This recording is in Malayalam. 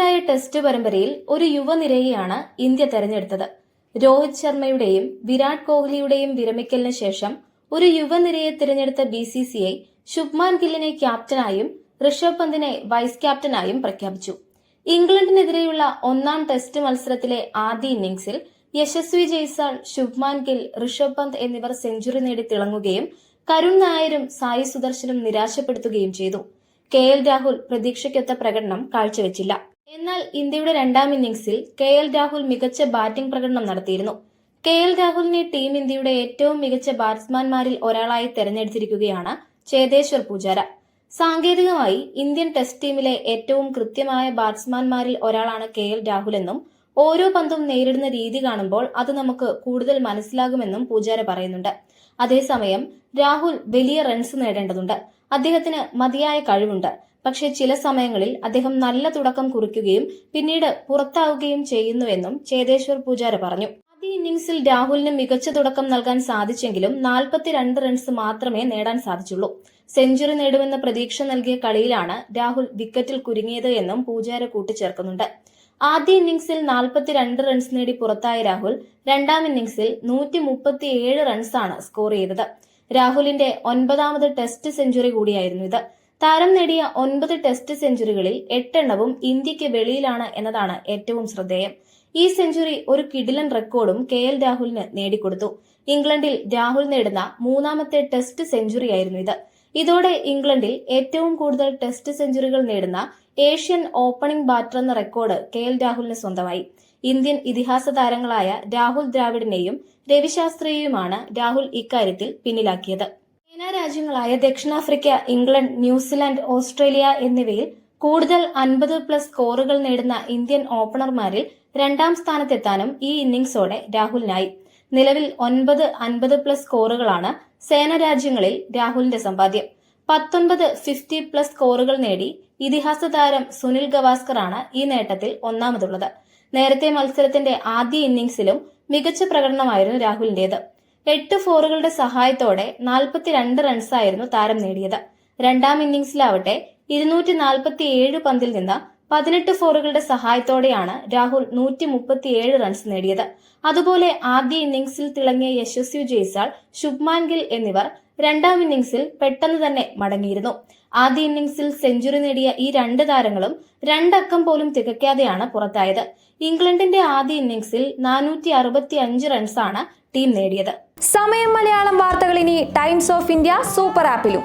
ഇംഗ്ലണ്ടിനെതിരായ ടെസ്റ്റ് പരമ്പരയിൽ ഒരു യുവനിരയെയാണ് ഇന്ത്യ തെരഞ്ഞെടുത്തത്. രോഹിത് ശർമ്മയുടെയും വിരാട് കോഹ്ലിയുടെയും വിരമിക്കലിന് ശേഷം ഒരു യുവനിരയെ തിരഞ്ഞെടുത്ത B C C I Shubman ഗില്ലിനെ ക്യാപ്റ്റനായും ഋഷഭ് പന്തിനെ വൈസ് ക്യാപ്റ്റനായും പ്രഖ്യാപിച്ചു. ഇംഗ്ലണ്ടിനെതിരെയുള്ള ഒന്നാം ടെസ്റ്റ് മത്സരത്തിലെ ആദ്യ ഇന്നിംഗ്സിൽ യശസ്വി ജയ്സാൾ ശുഭ്മാൻ ഗിൽ ഋഷഭ് പന്ത് എന്നിവർ സെഞ്ചുറി നേടി തിളങ്ങുകയും കരുൺ നായരും സായി സുദർശനും നിരാശപ്പെടുത്തുകയും ചെയ്തു. കെ എൽ രാഹുൽ പ്രതീക്ഷയ്ക്കൊത്ത പ്രകടനം കാഴ്ചവെച്ചില്ല. എന്നാൽ ഇന്ത്യയുടെ രണ്ടാം ഇന്നിംഗ്സിൽ കെ എൽ രാഹുൽ മികച്ച ബാറ്റിംഗ് പ്രകടനം നടത്തിയിരുന്നു. കെ എൽ രാഹുലിനെ ടീം ഇന്ത്യയുടെ ഏറ്റവും മികച്ച ബാറ്റ്സ്മാൻമാരിൽ ഒരാളായി തെരഞ്ഞെടുത്തിരിക്കുകയാണ് ചേതേശ്വർ പൂജാര. സാങ്കേതികമായി ഇന്ത്യൻ ടെസ്റ്റ് ടീമിലെ ഏറ്റവും കൃത്യമായ ബാറ്റ്സ്മാൻമാരിൽ ഒരാളാണ് കെ എൽ രാഹുൽ എന്നും ഓരോ പന്തും നേരിടുന്ന രീതി കാണുമ്പോൾ അത് നമുക്ക് കൂടുതൽ മനസ്സിലാകുമെന്നും പൂജാര പറയുന്നുണ്ട്. അതേസമയം രാഹുൽ വലിയ റൺസ് നേടേണ്ടതുണ്ട്. അദ്ദേഹത്തിന് മതിയായ കഴിവുണ്ട്. പക്ഷേ ചില സമയങ്ങളിൽ അദ്ദേഹം നല്ല തുടക്കം കുറിക്കുകയും പിന്നീട് പുറത്താവുകയും ചെയ്യുന്നുവെന്നും ചേതേശ്വർ പൂജാര പറഞ്ഞു. ആദ്യ ഇന്നിംഗ്സിൽ രാഹുലിന് മികച്ച തുടക്കം നൽകാൻ സാധിച്ചെങ്കിലും നാൽപ്പത്തിരണ്ട് റൺസ് മാത്രമേ നേടാൻ സാധിച്ചുള്ളൂ. സെഞ്ചുറി നേടുമെന്ന പ്രതീക്ഷ നൽകിയ കളിയിലാണ് രാഹുൽ വിക്കറ്റിൽ കുരുങ്ങിയത് എന്നും പൂജാര കൂട്ടിച്ചേർക്കുന്നുണ്ട്. ആദ്യ ഇന്നിംഗ്സിൽ നാൽപ്പത്തിരണ്ട് റൺസ് നേടി പുറത്തായ രാഹുൽ രണ്ടാം ഇന്നിംഗ്സിൽ നൂറ്റി മുപ്പത്തിയേഴ് റൺസാണ് സ്കോർ ചെയ്തത്. രാഹുലിന്റെ ഒൻപതാമത് ടെസ്റ്റ് സെഞ്ചുറി കൂടിയായിരുന്നു ഇത്. താരം നേടിയ ഒൻപത് ടെസ്റ്റ് സെഞ്ചുറികളിൽ എട്ടെണ്ണവും ഇന്ത്യയ്ക്ക് വെളിയിലാണ് എന്നതാണ് ഏറ്റവും ശ്രദ്ധേയം. ഈ സെഞ്ചുറി ഒരു കിടിലൻ റെക്കോർഡും കെ എൽ രാഹുലിന് നേടിക്കൊടുത്തു. ഇംഗ്ലണ്ടിൽ രാഹുൽ നേടുന്ന മൂന്നാമത്തെ ടെസ്റ്റ് സെഞ്ചുറിയായിരുന്നു ഇത്. ഇതോടെ ഇംഗ്ലണ്ടിൽ ഏറ്റവും കൂടുതൽ ടെസ്റ്റ് സെഞ്ചുറികൾ നേടുന്ന ഏഷ്യൻ ഓപ്പണിംഗ് ബാറ്റർ എന്ന റെക്കോർഡ് കെ എൽ രാഹുലിന് സ്വന്തമായി. ഇന്ത്യൻ ഇതിഹാസ താരങ്ങളായ രാഹുൽ ദ്രാവിഡിനെയും രവിശാസ്ത്രിയെയുമാണ് രാഹുൽ ഇക്കാര്യത്തിൽ പിന്നിലാക്കിയത്. രാജ്യങ്ങളായ ദക്ഷിണാഫ്രിക്ക ഇംഗ്ലണ്ട് ന്യൂസിലാൻഡ് ഓസ്ട്രേലിയ എന്നിവയിൽ കൂടുതൽ അൻപത് പ്ലസ് സ്കോറുകൾ നേടുന്ന ഇന്ത്യൻ ഓപ്പണർമാരിൽ രണ്ടാം സ്ഥാനത്തെത്താനും ഈ ഇന്നിംഗ്സോടെ രാഹുലിനായി. നിലവിൽ ഒൻപത് അൻപത് പ്ലസ് സ്കോറുകളാണ് സേന രാജ്യങ്ങളിൽ രാഹുലിന്റെ സമ്പാദ്യം. പത്തൊൻപത് ഫിഫ്റ്റി പ്ലസ് സ്കോറുകൾ നേടി ഇതിഹാസ താരം സുനിൽ ഗവാസ്കറാണ് ഈ നേട്ടത്തിൽ ഒന്നാമതുള്ളത്. നേരത്തെ മത്സരത്തിന്റെ ആദ്യ ഇന്നിംഗ്സിലും മികച്ച പ്രകടനമായിരുന്നു രാഹുലിന്റേത്. എട്ട് ഫോറുകളുടെ സഹായത്തോടെ നാൽപ്പത്തിരണ്ട് റൺസായിരുന്നു താരം നേടിയത്. രണ്ടാം ഇന്നിംഗ്സിലാവട്ടെ ഇരുന്നൂറ്റി നാൽപ്പത്തിയേഴ് പന്തിൽ നിന്ന് പതിനെട്ട് ഫോറുകളുടെ സഹായത്തോടെയാണ് രാഹുൽ നൂറ്റി മുപ്പത്തിയേഴ് റൺസ് നേടിയത്. അതുപോലെ ആദ്യ ഇന്നിംഗ്സിൽ തിളങ്ങിയ യശസ്വി ജയ്സാൾ ശുഭ്മാൻ ഗിൽ എന്നിവർ രണ്ടാം ഇന്നിംഗ്സിൽ പെട്ടെന്ന് തന്നെ മടങ്ങിയിരുന്നു. ആദ്യ ഇന്നിംഗ്സിൽ സെഞ്ചുറി നേടിയ ഈ രണ്ട് താരങ്ങളും രണ്ടക്കം പോലും തികയ്ക്കാതെയാണ് പുറത്തായത്. ഇംഗ്ലണ്ടിന്റെ ആദ്യ ഇന്നിംഗ്സിൽ നാനൂറ്റി അറുപത്തി അഞ്ച് റൺസാണ് ടീം നേടിയത്. സമയം മലയാളം വാർത്തകൾ ഇനി ടൈംസ് ഓഫ് ഇന്ത്യ സൂപ്പർ ആപ്പിലും.